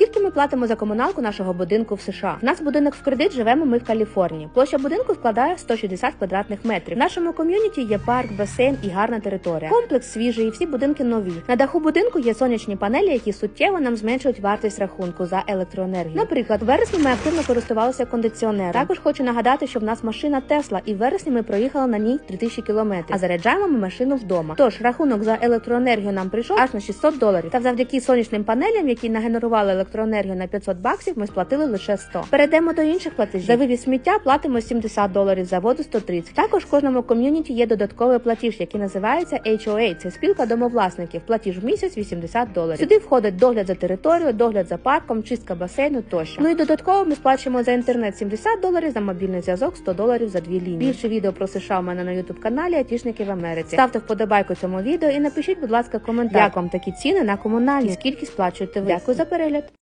Скільки ми платимо за комуналку нашого будинку в США? В нас будинок в кредит живемо ми в Каліфорнії. Площа будинку складає 160 квадратних метрів. В нашому ком'юніті є парк, басейн і гарна територія. Комплекс свіжий, всі будинки нові. На даху будинку є сонячні панелі, які суттєво нам зменшують вартість рахунку за електроенергію. Наприклад, в вересні ми активно користувалися кондиціонером. Також хочу нагадати, що в нас машина Тесла, і в вересні ми проїхали на ній 3000 кілометрів. А заряджаємо ми машину вдома. Тож рахунок за електроенергію нам прийшов аж на 600 доларів. Та завдяки сонячним панелям, які нагенерували електроенергію на 500 баксів, ми сплатили лише 100. Перейдемо до інших платежів. За вивіз сміття платимо 70 доларів, за воду 130. Також в кожному ком'юніті є додатковий платіж, який називається HOA. Це спілка домовласників. Платіж в місяць 80 доларів. Сюди входить догляд за територією, догляд за парком, чистка басейну тощо. Ну і додатково ми сплачуємо за інтернет 70 доларів, за мобільний зв'язок 100 доларів за дві лінії. Більше відео про США у мене на youtube каналі Атішники в Америці. Ставте вподобайку цьому відео і напишіть, будь ласка, коментар. Як вам такі ціни на комунальні? Скільки сплачуєте ви? Дякую за перегляд.